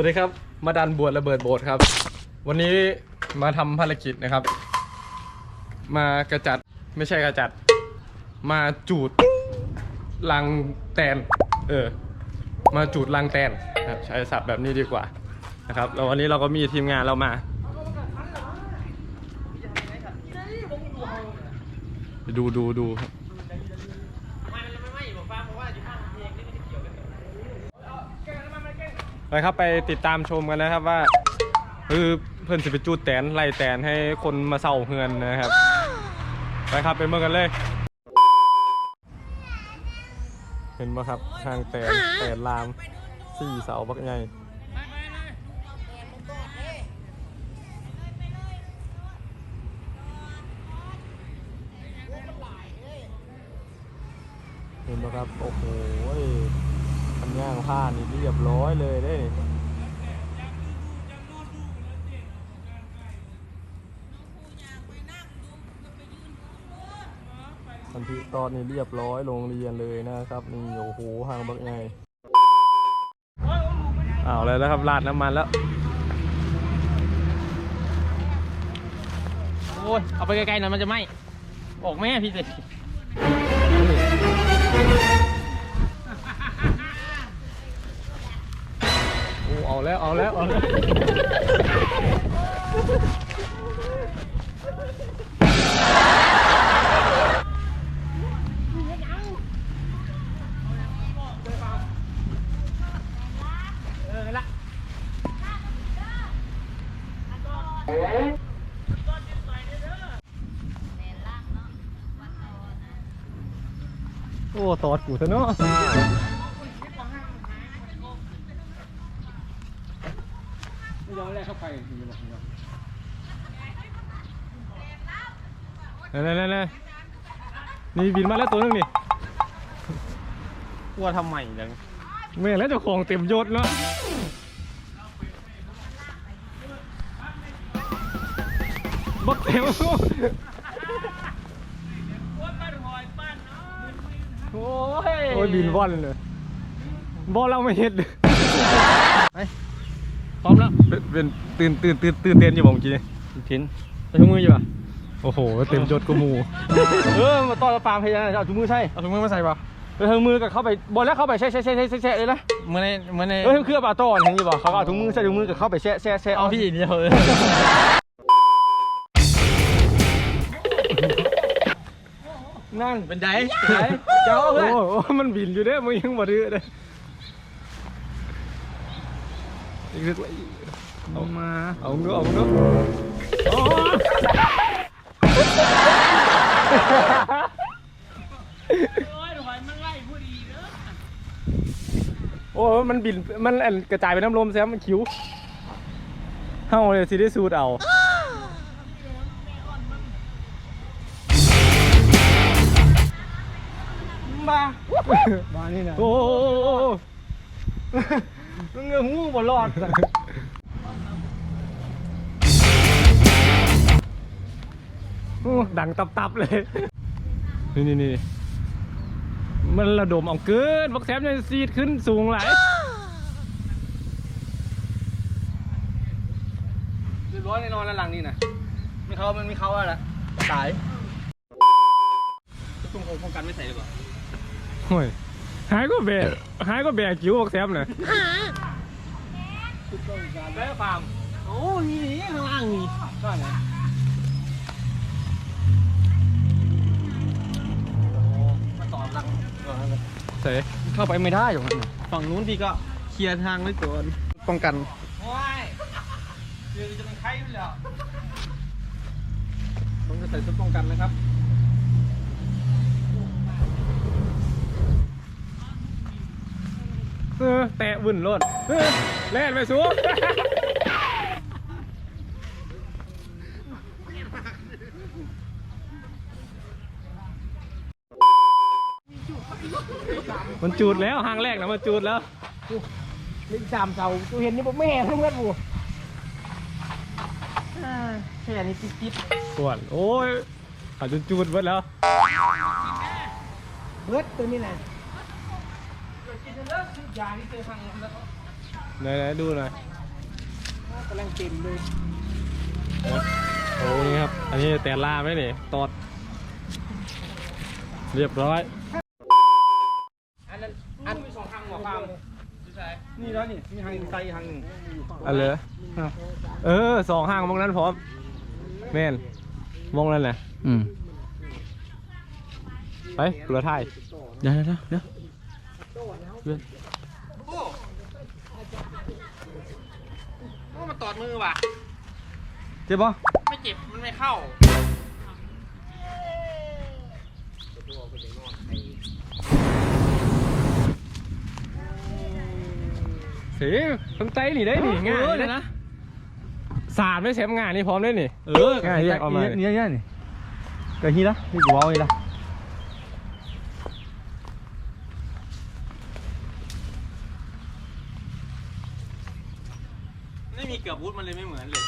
วัสดีครับ มาดันบวชระเบิดโบสถ์ครับ วันนี้มาทำภารกิจนะครับ มากระจัดไม่ใช่กระจัด มาจูดลังแตน เออ มาจูดลังแตนนะครับใช้ศัพท์แบบนี้ดีกว่านะครับแล้ววันนี้เราก็มีทีมงานเรามาดูดูดูครับ ไปครับไปติดตามชมกันนะครับว่าคือเพื่อนสิไปจูดแตนไล่แตนให้คนมาเศร้าเฮือนนะครับ ไปครับไปเมื่อกันเลย เห็นไหมครับทางแตนแตนลามสี่เสาบักใหญ่เห็นไหมครับ โอ้โห ย่างผ้านี่เรียบร้อยเลยเด้ทันทีตอนนี้เรียบร้อยโรงเรียนเลยนะครับนี่โอ้โหห่างบักใหญ่อ้าเลยแล้วครับราดน้ำมันแล้วโอ้ยเอาไปไกลๆหน่อยมันจะไหมบอกแม่พี่สิ เอาแล้วเอาแล้วเอาแล้วเออละโอ้ตอดกูซะเนาะ ไม่ยอมแรกเข้าไป นั่นนั่นนั่นนี่บินมาแล้วตัวนึงนี่กลัวทำไมจังแม่งแล้วเจ้าของเต็มยศเนาะบักเต็มโอ้ยโอ้ยบินว่อนเลยบอลเราไม่เห็นเลยพร้อมแล้วเป็นเป็นตื่นตื่นตื่นตื่นเต้นอยู่บ่เมื่อกี้นี่ทิ้นไปถุงมืออยู่ป่ะ โอ้โห เต็มยศกูหมูเออมาต้อนฟาร์มพยานเอาถุงมือใช่เอาถุงมือมาใส่ปะไปถุงมือกับเข้าไปบอลแล้วเข้าไปแช่แช่แช่แช่แช่เลยนะเมื่อในเมื่อในเออเครื่องปลาต้อนเห็นอยู่ป่ะเขาก็เอาถุงมือใส่ถุงมือกับเข้าไปแช่แช่แช่เอาพี่เดียวเลยนั่งเป็นไดไหนเจ้าโอ้เพื่อนโหมันบินอยู่เด้มึงยังบ่ดื้อเลยอีกนิดเอามาเอาเนื้อเอาเนื้อโมันบินมันอันกระจายไปน้ำลมแซมมันคิ้วเฮาเลยสิได้สูดเอามามานี่นะโอ้โหมึงเงือกงูบอลรอดโอ้ดังตับๆเลย นี่นี่นี่มันระดมเอาเกินบักแซมยังซีดขึ้นสูงหลาย รียบร้อยแน่นอนแล้วหลังนี่นะมีเขามันมีเขาอะไรตายตุ้งโคป้องกันไม่ใส่หรือเปล่าโอ้ยหายก็แบกหายก็แบกกิ้วบักแซมเลยแล้วฟาร์มโอ้นี่นี่ข้างล่างนี่ก็ไงมาต่อหลังเสยเข้าไปไม่ได้อยู่ฝั่งนู้นพี่ก็เคลียร์ทางไว้ก่อนป้องกันโอ้ยเดี๋ ยวจะเป็นไข้ไปแล้วต้องจะใส่ชุดป้องกันนะครับเออแตะวุ่นรถเออแล่นไปสูงมันจูดแล้วหางแรกนะมันจูดแล้วเล่นสามเสากูเห็นนี่ผมไม่แห่เพื่อนกูแค่นี้จิ๊บส่วนโอ้ยอาจจะจูดเบิดแล้ว เบิดตัวนี้แหละกินเลิกยาที่เจอทางแล้วไหนไหนดูหน่อยกำลังเต็มเลยโอ้นี่ครับ อันนี้แต่ลาไหมนี่ตอด เรียบร้อย อันนั้นอันมีสองทางหัวฟาร์มนี่แล้วนี่มีทางไกลทางหนึ่งอันเลยเออสองห้างมองนั้นพร้อม แม่นมองนั้นแหละอืมไปเรือไทยเดี๋ยวเดี๋ยวเดี๋ยวโอ้มันตอดมือว่ะ เจ็บปะไม่เจ็บ มันไม่เข้าสีทำใจนี่ได้นี่ง่ายเออเลยนะนะ สาดไม่เซฟงานนี่พร้อมได้นี่เออง่ายเรียกเอามาเนี่ยเนี่ยนี่กะฮีละนี่กูเอาอีละไม่มีเกือบวุ้ดมันเลยไม่เหมือนเลย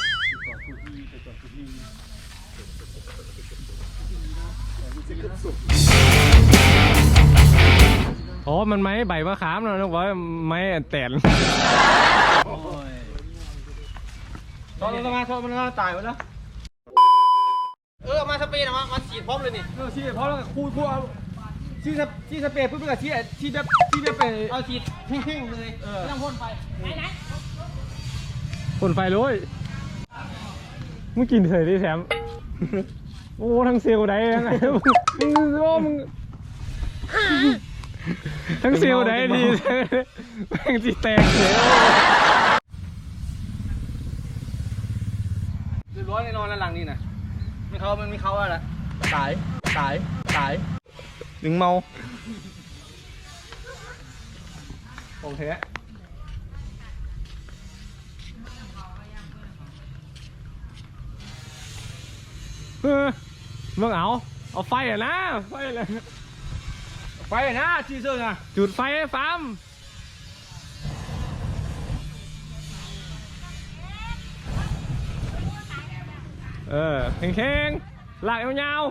อ๋อ มันไม้ใบมะขามเนาะนึกว่าไม้แตน ตอนมันมาตอนมันมาตายไปแล้ว เออ มาสเปรย์นะมามาฉีดพร้อมเลยนี่เออชี้เพราะแล้วคูคูเอาชี้สชี้สเปรย์ปุ๊บก็ชี้ชี้แบบชี้แบบไปเอาฉีดแห้งๆเลยเออไม่ต้องพ่นไปไหนไหนคนไฟเลยมึงกินเฉยดิแซมโอ้ทั้งเซลล์ใดทั้งไงมึงมึงโอ้มึงทั้งเซลล์ใดดีแม่งจีแตกเลย รียบร้อยแน่นอนแล้วหลังนี่นะมีเขามันมีเขาอะไรตายตายตายหนึ่งเมาโอเคเออมึงเอา เอาไฟอะนะ ไฟเลยไปนะชี้เสื้อนะจุดไฟให้ฟาร์ม เออแข็งๆหลากยาว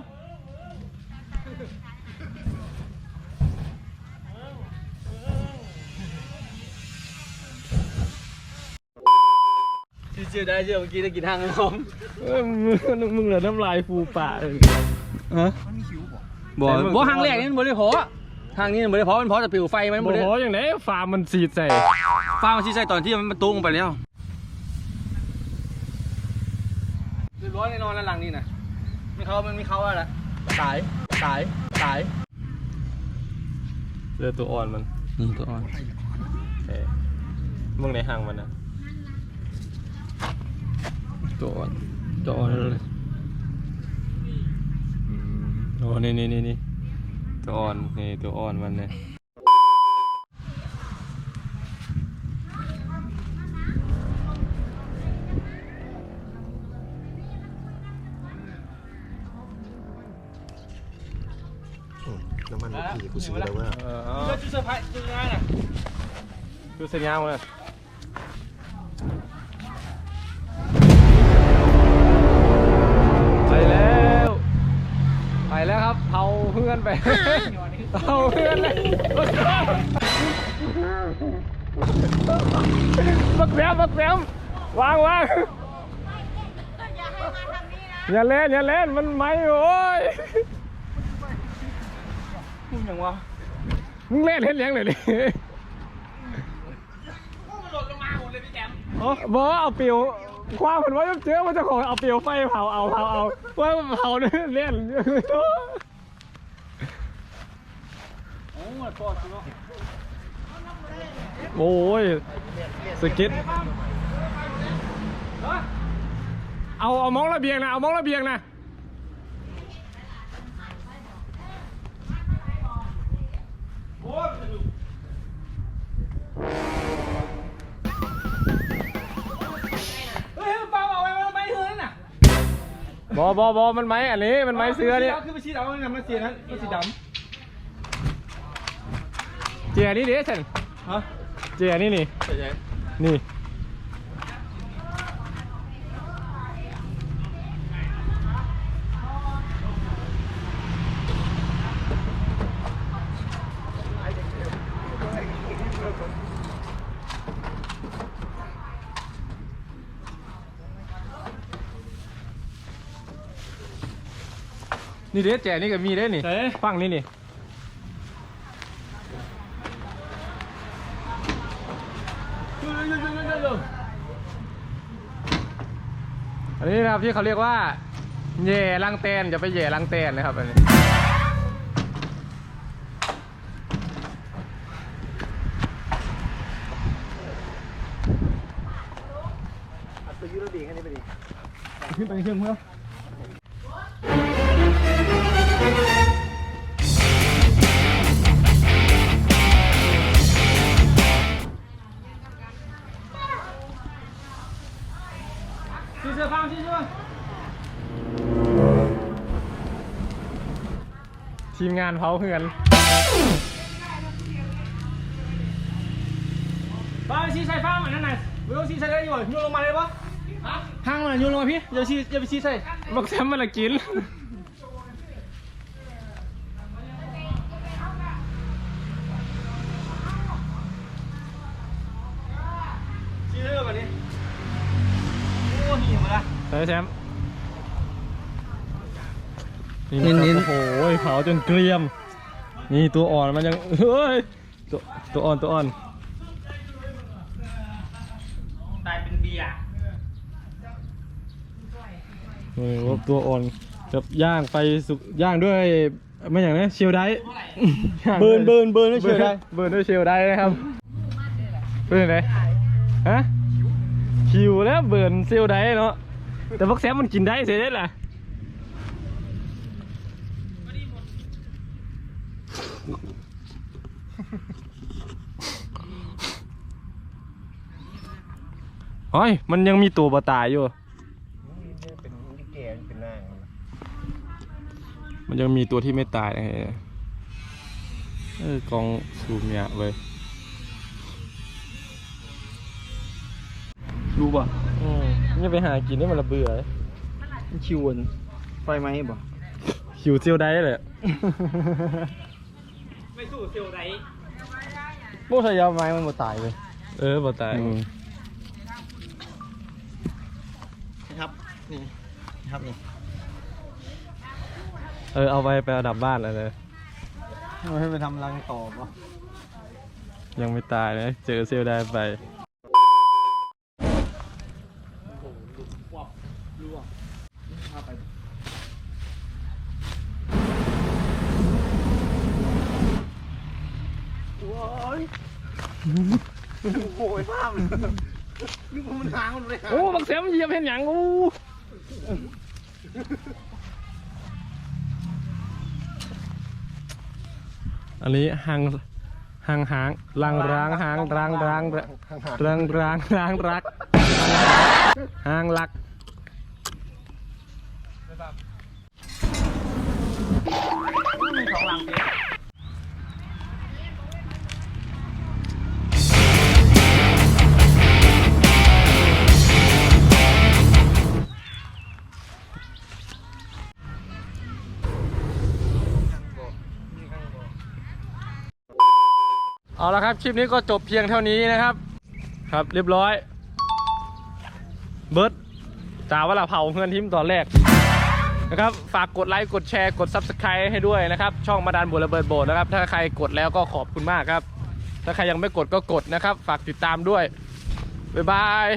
ชี้เชื่อได้เชื่อเมื่อกี้ได้กินทางกันผมๆเออมึงมึงเหลือน้ำลายฟูปากเลยฮะบ่แต่มึงบ่ทางแรกนี่มันบ่ได้พอทางนี้มันบ่ได้พอมันพอแต่ปิวไฟมันโมบ่ได้โหอย่างไหนฟาร์มมันสีดใส่ ฟ้ามันชี้ใส่ตอนที่มันตุ้งไปแล้ว รียบร้อยแน่นอนแล้วหลังนี่นะมีเขามันมีเขาอะไรตายตายตายเรือตัวอ่อนมันนี่ตัวอ่อนเอ้ยมึงในห่างมันนะตัวอ่อนตัวอ่อนเลยโอ้นี่นี่นี่นี่ตัวอ่อนนี่ตัวอ่อนมันเนี่ยำมันรถขี่กูซื้อแล้วว่าเออเอาเชื่อชื่อเซอร์ไพรส์ชื่อง่ายน่ะดูเส้นยาวเลยไปแล้วไปแล้วครับเผาเพื่อนไปเผาเพื่อนเลยบักแซมบักแซมวางวางอย่าเล่นอย่าเล่นมันไม่โอ้ย มึงยังวะมึงเล่นเห็นเลี้ยงเลยดิมันหล่นลงมาหมดเลยพี่แจมบอเอาเปลียวความเห็นว่าเจอว่าเจะของเอาเปลียวไฟเผาเอาเผาเอาว่าเผาเนี่ยเล่นโอ้ยปอดเนาะโอ้ยสเก็ตเอาเอามองระเบียงนะเอามองระเบียงนะ เฮ้ยเปล่าเอาไว้เอาไปเฮือนน่ะบอบอบอมันไม้อันนี้มันไม้เสือเนี่ยคือไปชี้ดำมันมันสีนั้นมันสีดเจียนี่ดิเซนำฮะเจียนี่นี่ใช่ใช่นี่ นี่เด้แจนี่ก็มีเด้นี่เอ๊ะฟังนี่นี่อันนี้นะครับที่เขาเรียกว่าแย่ลังแตนอย่าไปแย่ลังแตนนะครับอันนี้ขึ้นไปเชิงเพื่อ ทีมงานเผาเพื่อนบ้านซีใส่ฟ้าเหมือนนั่นน่ะไม่ต้องซีใส่ได้อยู่โยนลงมาเลยปะห้างมันโยนลงมาพี่อย่าซีอย่าไปซีใส่บอกแซมมาละกินซีใส่แบบนี้โอ้หิวละใช่แซม นี่นะครับโอ้โหเผาจนเกรียม นี่ตัวอ่อนมันยังเฮ้ยตัวตัวอ่อนตัวอ่อน ตายเป็นเบียร์โอ้โหตัวอ่อนกับย่างไปสุกย่างด้วยไม่อย่างนี้เชียวได้ย่างเบิด้วยร์นเบิร์นเบิร์นไม่เชื่อได้เบิร์นด้วยเชียวได้นะครับเบิร์นไหนฮะคิวแล้วเบิร์นเชียวได้เนาะแต่พวกแซมมันกินได้เสียได้แหละ โอ้ย มันยังมีตัวบาตายอยู่ เป็นแก่เป็นหน้ามันยังมีตัวที่ไม่ตายนะฮะเออกองสูมเนี่ยเว้ยรู้ป่ะอืมนี่ไปหากินนี่มันระเบื่อคิวอนไฟไหมบ่ หิวเจียวได้เลยไม่สู้ เซลล์ไรโม่ใส่ยาไม้มันหมดตายเลยเออบ่ตายครับ นี่ครับนี่เออเอาไปไปเอาดับบ้านเลยเลยให้ไปทำรังต่อป่ะยังไม่ตายเลยเจอเซลได้ไป โอ้ยภาพเลยนี่มันหางมันเลยโอ้บักเสียมเหยียบเห็นหยังโอ้อันนี้หางหางหางลังร้างหางรางรางรางรางรางรักหางลัก เอาละครับคลิปนี้ก็จบเพียงเท่านี้นะครับ ครับเรียบร้อย เบิร์ดจ่าว่าเราเผาเงินทิมตอนแรกนะครับฝากกดไลค์กดแชร์กด Subscribe ให้ด้วยนะครับ ช่องมาดานบัวระเบิดโบสนะครับ ถ้าใครกดแล้วก็ขอบคุณมากครับ ถ้าใครยังไม่กดก็กดนะครับ ฝากติดตามด้วย บ๊ายบาย